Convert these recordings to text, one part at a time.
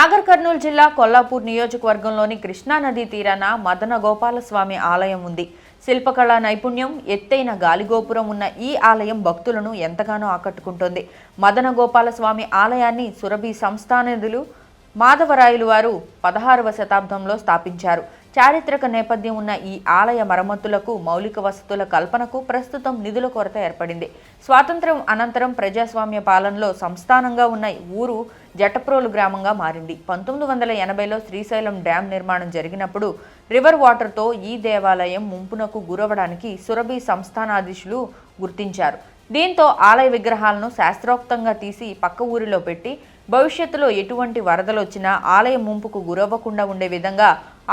నాగర్ కర్నూలు జిల్లా కొల్లాపూర్ నియోజకవర్గంలోని కృష్ణానదీ తీరాన మదన గోపాలస్వామి ఆలయం ఉంది. శిల్పకళా నైపుణ్యం ఎత్తైన గాలిగోపురం ఉన్న ఈ ఆలయం భక్తులను ఎంతగానో ఆకట్టుకుంటోంది. మదన గోపాలస్వామి ఆలయాన్ని సురభి సంస్థానదులు మాధవరాయలు వారు పదహారవ శతాబ్దంలో స్థాపించారు. చారిత్రక నేపథ్యం ఉన్న ఈ ఆలయ మరమ్మతులకు మౌలిక వసతుల కల్పనకు ప్రస్తుతం నిధుల కొరత ఏర్పడింది. స్వాతంత్ర్యం అనంతరం ప్రజాస్వామ్య పాలనలో సంస్థానంగా ఉన్న ఊరు జటప్రోలు గ్రామంగా మారింది. పంతొమ్మిది వందల ఎనభైలో శ్రీశైలం డ్యాం నిర్మాణం జరిగినప్పుడు రివర్ వాటర్తో ఈ దేవాలయం ముంపునకు గురవడానికి సురభి సంస్థానాధీశులు గుర్తించారు. దీంతో ఆలయ విగ్రహాలను శాస్త్రోక్తంగా తీసి పక్క ఊరిలో పెట్టి భవిష్యత్తులో ఎటువంటి వరదలు వచ్చినా ఆలయ ముంపుకు గురవ్వకుండా ఉండే విధంగా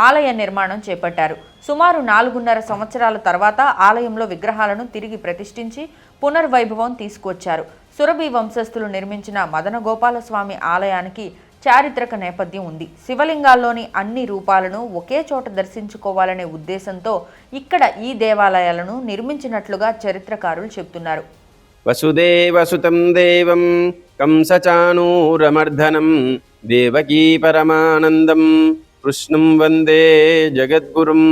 ఆలయ నిర్మాణం చేపట్టారు. సుమారు నాలుగున్నర సంవత్సరాల తర్వాత ఆలయంలో విగ్రహాలను తిరిగి ప్రతిష్ఠించి పునర్వైభవం తీసుకొచ్చారు. సురభి వంశస్థులు నిర్మించిన మదన గోపాలస్వామి ఆలయానికి చారిత్రక నేపథ్యం ఉంది. శివలింగాల్లోని అన్ని రూపాలను ఒకే చోట దర్శించుకోవాలనే ఉద్దేశంతో ఇక్కడ ఈ దేవాలయాలను నిర్మించినట్లుగా చరిత్రకారులు చెబుతున్నారు. వసుదేవసుతం దేవం కంసచానూరమర్ధనం దేవకీ పరమానందం కృష్ణం వందే జగద్గురుం.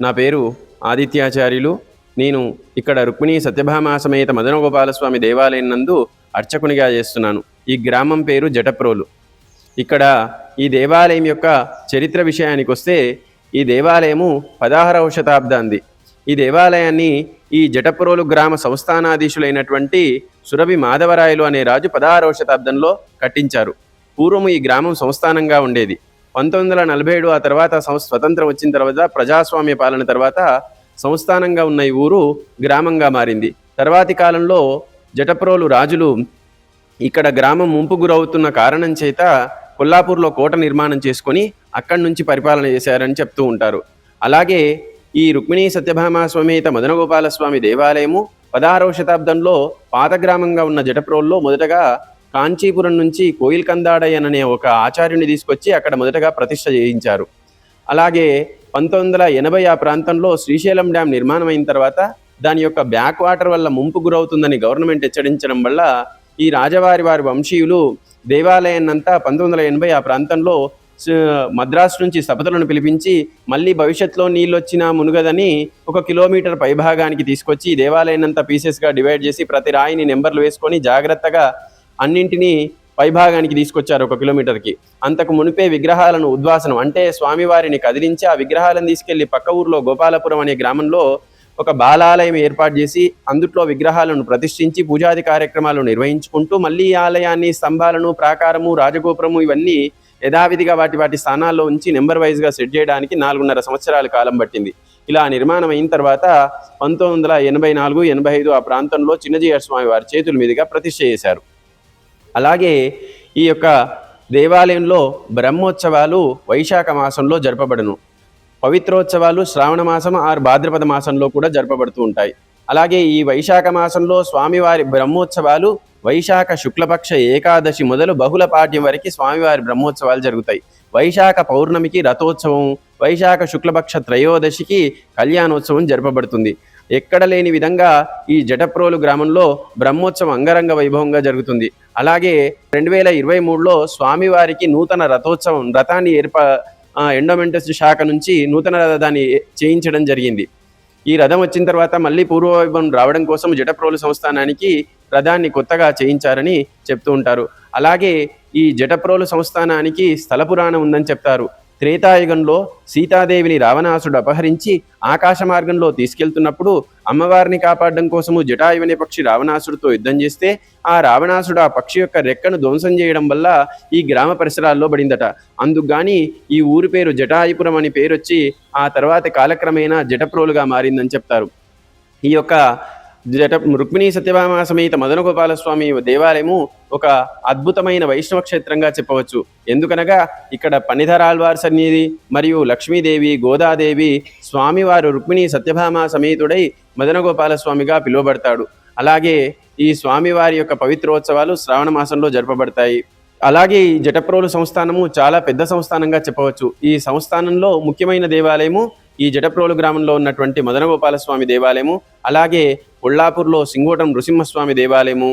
నా పేరు ఆదిత్యాచార్యులు. నేను ఇక్కడ రుక్మిణి సత్యభామా సమేత మదనగోపాలస్వామి దేవాలయం నందు అర్చకునిగా చేస్తున్నాను. ఈ గ్రామం పేరు జటప్రోలు. ఇక్కడ ఈ దేవాలయం యొక్క చరిత్ర విషయానికి వస్తే ఈ దేవాలయము పదహారవ శతాబ్దాంది. ఈ దేవాలయాన్ని ఈ జటప్రోలు గ్రామ సంస్థానాధీశులైనటువంటి సురభి మాధవరాయలు అనే రాజు పదహారవ శతాబ్దంలో కట్టించారు. పూర్వము ఈ గ్రామం సంస్థానంగా ఉండేది. పంతొమ్మిది వందల నలభై ఏడు ఆ తర్వాత స్వతంత్రం వచ్చిన తర్వాత ప్రజాస్వామ్య పాలన తర్వాత సంస్థానంగా ఉన్న ఈ ఊరు గ్రామంగా మారింది. తర్వాతి కాలంలో జటప్రోలు రాజులు ఇక్కడ గ్రామం ముంపు గురవుతున్న కారణం చేత కొల్లాపూర్లో కోట నిర్మాణం చేసుకొని అక్కడి నుంచి పరిపాలన చేశారని చెప్తూ ఉంటారు. అలాగే ఈ రుక్మిణీ సత్యభామ స్వమేత మదనగోపాలస్వామి దేవాలయము పదహారవ శతాబ్దంలో పాత గ్రామంగా ఉన్న జటప్రోల్లో మొదటగా కాంచీపురం నుంచి కోయిల్ కందాడయ్యన్ అనే ఒక ఆచార్యుని తీసుకొచ్చి అక్కడ మొదటగా ప్రతిష్ట చేయించారు. అలాగే పంతొమ్మిది వందల ఎనభై ఆ ప్రాంతంలో శ్రీశైలం డ్యామ్ నిర్మాణం అయిన తర్వాత దాని యొక్క బ్యాక్ వాటర్ వల్ల ముంపు గురవుతుందని గవర్నమెంట్ హెచ్చరించడం వల్ల ఈ రాజవారి వారి వంశీయులు దేవాలయాన్నంతా పంతొమ్మిది వందల ఎనభై ఆ ప్రాంతంలో మద్రాసు నుంచి సపదలను పిలిపించి మళ్ళీ భవిష్యత్తులో నీళ్ళు వచ్చినా మునుగదని ఒక కిలోమీటర్ పైభాగానికి తీసుకొచ్చి దేవాలయాన్నంతా పీసెస్గా డివైడ్ చేసి ప్రతి రాయిని నెంబర్లు వేసుకొని జాగ్రత్తగా అన్నింటినీ పైభాగానికి తీసుకొచ్చారు ఒక కిలోమీటర్కి. అంతకు మునిపే విగ్రహాలను ఉద్వాసనం అంటే స్వామివారిని కదిలించి ఆ విగ్రహాలను తీసుకెళ్ళి పక్క ఊర్లో గోపాలపురం అనే గ్రామంలో ఒక బాలాలయం ఏర్పాటు చేసి అందుట్లో విగ్రహాలను ప్రతిష్ఠించి పూజాది కార్యక్రమాలు నిర్వహించుకుంటూ మళ్ళీ ఆలయాన్ని స్తంభాలను ప్రాకారము రాజగోపురము ఇవన్నీ యథావిధిగా వాటి వాటి స్థానాల్లో ఉంచి నెంబర్ వైజ్గా సెట్ చేయడానికి నాలుగున్నర సంవత్సరాల కాలం పట్టింది. ఇలా నిర్మాణం అయిన తర్వాత పంతొమ్మిది వందల ఎనభై నాలుగు ఎనభై ఐదు ఆ ప్రాంతంలో చిన్నజీయర్ స్వామి వారి చేతుల మీదుగా ప్రతిష్ఠ చేశారు. అలాగే ఈ యొక్క దేవాలయంలో బ్రహ్మోత్సవాలు వైశాఖ మాసంలో జరపబడును. పవిత్రోత్సవాలు శ్రావణ మాసం ఆరు భాద్రపద మాసంలో కూడా జరపబడుతూ ఉంటాయి. అలాగే ఈ వైశాఖ మాసంలో స్వామివారి బ్రహ్మోత్సవాలు వైశాఖ శుక్లపక్ష ఏకాదశి మొదలు బహుళ పాఠ్యం వరకు స్వామివారి బ్రహ్మోత్సవాలు జరుగుతాయి. వైశాఖ పౌర్ణమికి రథోత్సవం వైశాఖ శుక్లపక్ష త్రయోదశికి కళ్యాణోత్సవం జరపబడుతుంది. ఎక్కడ లేని విధంగా ఈ జటప్రోలు గ్రామంలో బ్రహ్మోత్సవం అంగరంగ వైభవంగా జరుగుతుంది. అలాగే రెండు వేల ఇరవై మూడులో స్వామివారికి నూతన రథోత్సవం రథాన్ని ఏర్పా ఎండోమెంటస్ శాఖ నుంచి నూతన రథాన్ని చేయించడం జరిగింది. ఈ రథం వచ్చిన తర్వాత మళ్ళీ పూర్వవైభవం రావడం కోసం జటప్రోలు సంస్థానానికి రథాన్ని కొత్తగా చేయించారని చెప్తూ ఉంటారు. అలాగే ఈ జటప్రోలు సంస్థానానికి స్థల పురాణం ఉందని చెప్తారు. త్రేతాయుగంలో సీతాదేవిని రావణాసుడు అపహరించి ఆకాశ మార్గంలో తీసుకెళ్తున్నప్పుడు అమ్మవారిని కాపాడడం కోసము జటాయువనే పక్షి రావణాసుడితో యుద్ధం చేస్తే ఆ రావణాసుడు ఆ పక్షి యొక్క రెక్కను ధ్వంసం చేయడం వల్ల ఈ గ్రామ పరిసరాల్లో పడిందట. అందుకు గాని ఈ ఊరి పేరు జటాయుపురం అని పేరొచ్చి ఆ తర్వాత కాలక్రమేణా జటప్రోలుగా మారిందని చెప్తారు. ఈ యొక్క జట రుక్మిణీ సత్యభామ సమేత మదనగోపాల స్వామి దేవాలయము ఒక అద్భుతమైన వైష్ణవ క్షేత్రంగా చెప్పవచ్చు. ఎందుకనగా ఇక్కడ పనిధరాల్వార్ సన్నిధి మరియు లక్ష్మీదేవి గోదాదేవి స్వామివారు రుక్మిణీ సత్యభామ సమేతుడై మదనగోపాల స్వామిగా పిలువబడతాడు. అలాగే ఈ స్వామివారి యొక్క పవిత్రోత్సవాలు శ్రావణ మాసంలో జరపబడతాయి. అలాగే ఈ జటప్రోలు సంస్థానము చాలా పెద్ద సంస్థానంగా చెప్పవచ్చు. ఈ సంస్థానంలో ముఖ్యమైన దేవాలయము ఈ జటప్రోలు గ్రామంలో ఉన్నటువంటి మదనగోపాలస్వామి దేవాలయము అలాగే కొల్లాపూర్లో సింగోటం నృసింహస్వామి దేవాలయము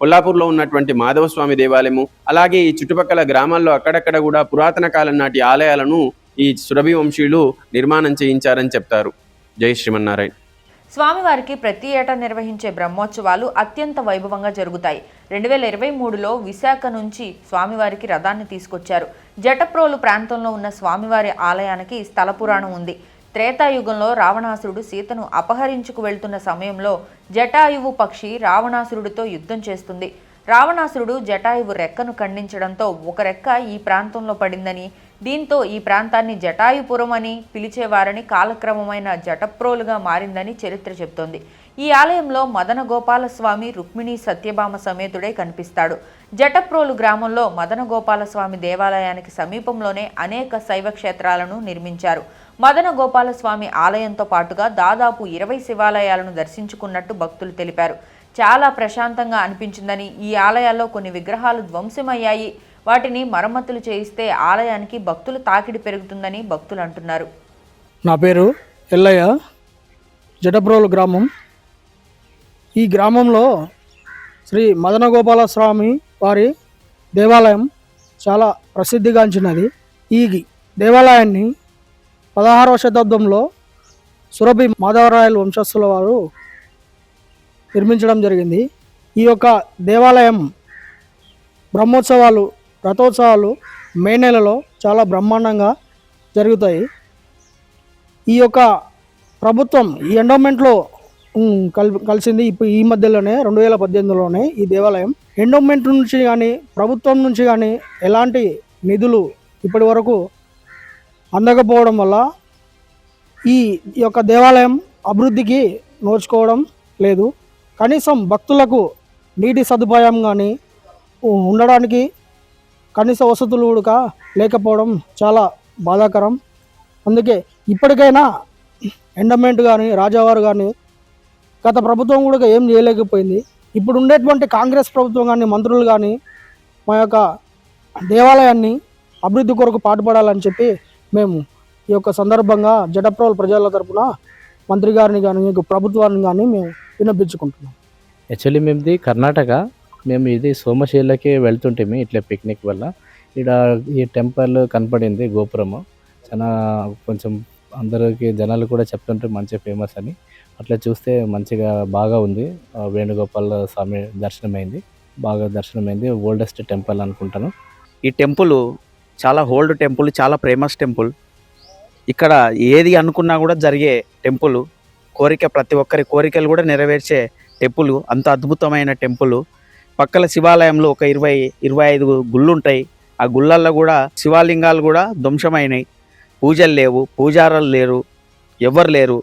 కొల్లాపూర్లో ఉన్నటువంటి మాధవ స్వామి దేవాలయము అలాగే ఈ చుట్టుపక్కల గ్రామాల్లో అక్కడక్కడ కూడా పురాతన కాలం నాటి ఆలయాలను ఈ సురభి వంశీయులు నిర్మాణం చేయించారని చెప్తారు. జై శ్రీమన్నారాయణ. స్వామివారికి ప్రతి ఏటా నిర్వహించే బ్రహ్మోత్సవాలు అత్యంత వైభవంగా జరుగుతాయి. రెండు వేల ఇరవై మూడులో విశాఖ నుంచి స్వామివారికి రథాన్ని తీసుకొచ్చారు. జటప్రోలు ప్రాంతంలో ఉన్న స్వామివారి ఆలయానికి స్థల పురాణం ఉంది. త్రేతాయుగంలో రావణాసురుడు సీతను అపహరించుకు వెళ్తున్న సమయంలో జటాయువు పక్షి రావణాసురుడితో యుద్ధం చేస్తుంది. రావణాసురుడు జటాయువు రెక్కను ఖండించడంతో ఒక రెక్క ఈ ప్రాంతంలో పడిందని దీంతో ఈ ప్రాంతాన్ని జటాయుపురం అని పిలిచేవారని కాలక్రమమైన జటప్రోలుగా మారిందని చరిత్ర చెబుతోంది. ఈ ఆలయంలో మదన గోపాలస్వామి రుక్మిణి సత్యభామ సమేతుడై కనిపిస్తాడు. జటప్రోలు గ్రామంలో మదన గోపాలస్వామి దేవాలయానికి సమీపంలోనే అనేక శైవ క్షేత్రాలను నిర్మించారు. మదన గోపాలస్వామి ఆలయంతో పాటుగా దాదాపు ఇరవై శివాలయాలను దర్శించుకున్నట్టు భక్తులు తెలిపారు. చాలా ప్రశాంతంగా అనిపించిందని ఈ ఆలయాల్లో కొన్ని విగ్రహాలు ధ్వంసమయ్యాయి. వాటిని మరమ్మతులు చేయిస్తే ఆలయానికి భక్తులు తాకిడి పెరుగుతుందని భక్తులు అంటున్నారు. నా పేరు ఎల్లయ్య. జటప్రోలు గ్రామం ఈ గ్రామంలో శ్రీ మదన గోపాల స్వామి వారి దేవాలయం చాలా ప్రసిద్ధిగాంచినది. ఈ దేవాలయాన్ని పదహారవ శతాబ్దంలో సురభి మాధవరాయలు వంశస్థుల వారు నిర్మించడం జరిగింది. ఈ యొక్క దేవాలయం బ్రహ్మోత్సవాలు రథోత్సవాలు మే నెలలో చాలా బ్రహ్మాండంగా జరుగుతాయి. ఈ యొక్క ప్రభుత్వం ఈ ఎండోమెంట్లో కల్ కలిసింది ఇప్పుడు ఈ మధ్యలోనే రెండు వేల పద్దెనిమిదిలోనే ఈ దేవాలయం. ఎండోమెంట్ నుంచి కానీ ప్రభుత్వం నుంచి కానీ ఎలాంటి నిధులు ఇప్పటి వరకు అందకపోవడం వల్ల ఈ ఈ యొక్క దేవాలయం అభివృద్ధికి నోచుకోవడం లేదు. కనీసం భక్తులకు నీటి సదుపాయం కానీ ఉండడానికి కనీస వసతులు కూడా లేకపోవడం చాలా బాధాకరం. అందుకే ఇప్పటికైనా ఎండమెంట్ కానీ రాజావారు కానీ గత ప్రభుత్వం కూడా ఏం చేయలేకపోయింది. ఇప్పుడు ఉండేటువంటి కాంగ్రెస్ ప్రభుత్వం కానీ మంత్రులు కానీ మా యొక్క దేవాలయాన్ని అభివృద్ధి కొరకు పాటుపడాలని చెప్పి మేము ఈ యొక్క సందర్భంగా జడప్రోల్ ప్రజల తరపున మంత్రి గారిని కానీ మీకు ప్రభుత్వాన్ని కానీ మేము విన్నపించుకుంటున్నాం. యాక్చువల్లీ మేముది కర్ణాటక. మేము ఇది సోమశీలకి వెళ్తుంటేమి ఇట్లా పిక్నిక్ వల్ల. ఇక్కడ ఈ టెంపుల్ కనపడింది గోపురము. చాలా కొంచెం అందరికి జనాలు కూడా చెప్తుంటే మంచిగా ఫేమస్ అని. అట్లా చూస్తే మంచిగా బాగా ఉంది. వేణుగోపాల స్వామి దర్శనమైంది. బాగా దర్శనమైంది. ఓల్డెస్ట్ టెంపుల్ అనుకుంటాను. ఈ టెంపుల్ చాలా ఓల్డ్ టెంపుల్ చాలా ఫేమస్ టెంపుల్. ఇక్కడ ఏది అనుకున్నా కూడా జరిగే టెంపుల్ కోరిక ప్రతి ఒక్కరి కోరికలు కూడా నెరవేర్చే టెంపుల్ అంత అద్భుతమైన టెంపుల్. పక్కల శివాలయంలో ఒక ఇరవై ఇరవై ఐదు గుళ్ళు ఉంటాయి ఆ గుళ్ళల్లో కూడా శివాలింగాలు కూడా ధ్వంసమైనాయి. పూజలు లేవు పూజారాలు లేరు ఎవరు లేరు.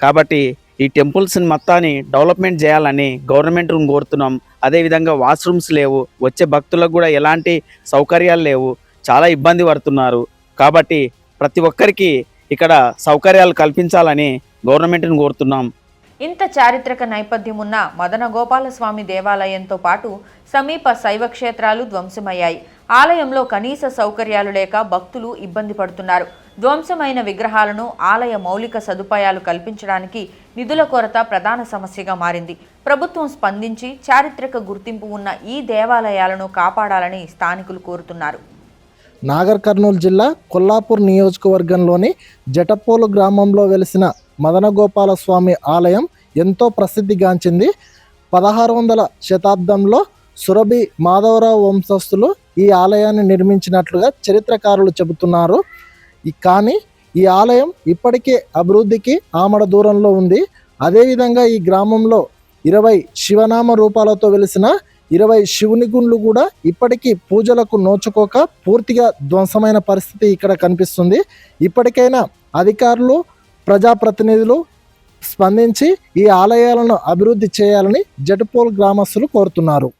కాబట్టి ఈ టెంపుల్స్ని మొత్తాన్ని డెవలప్మెంట్ చేయాలని గవర్నమెంట్ని కోరుతున్నాం. అదేవిధంగా వాష్రూమ్స్ లేవు. వచ్చే భక్తులకు కూడా ఎలాంటి సౌకర్యాలు లేవు. చాలా ఇబ్బంది పడుతున్నారు. కాబట్టి ప్రతి ఒక్కరికి ఇక్కడ సౌకర్యాలు కల్పించాలని గవర్నమెంట్ని కోరుతున్నాం. ఇంత చారిత్రక నేపథ్యం ఉన్న మదన గోపాలస్వామి దేవాలయంతో పాటు సమీప శైవ క్షేత్రాలు ధ్వంసమయ్యాయి. ఆలయంలో కనీస సౌకర్యాలు లేక భక్తులు ఇబ్బంది పడుతున్నారు. ధ్వంసమైన విగ్రహాలను ఆలయ మౌలిక సదుపాయాలు కల్పించడానికి నిధుల కొరత ప్రధాన సమస్యగా మారింది. ప్రభుత్వం స్పందించి చారిత్రక గుర్తింపు ఉన్న ఈ దేవాలయాలను కాపాడాలని స్థానికులు కోరుతున్నారు. నాగర్ కర్నూలు జిల్లా కొల్లాపూర్ నియోజకవర్గంలోని జటపోలు గ్రామంలో వెలిసిన మదనగోపాల స్వామి ఆలయం ఎంతో ప్రసిద్ధిగాంచింది. పదహారు వందల శతాబ్దంలో సురభి మాధవరావు వంశస్థులు ఈ ఆలయాన్ని నిర్మించినట్లుగా చరిత్రకారులు చెబుతున్నారు. కానీ ఈ ఆలయం ఇప్పటికే అభివృద్ధికి ఆమడ దూరంలో ఉంది. అదేవిధంగా ఈ గ్రామంలో ఇరవై శివనామ రూపాలతో వెలిసిన ఇరవై శివుని గుండ్లు కూడా ఇప్పటికీ పూజలకు నోచుకోక పూర్తిగా ధ్వంసమైన పరిస్థితి ఇక్కడ కనిపిస్తుంది. ఇప్పటికైనా అధికారులు ప్రజాప్రతినిధులు స్పందించి ఈ ఆలయాలను అభివృద్ధి చేయాలని జటపోల్ గ్రామస్తులు కోరుతున్నారు.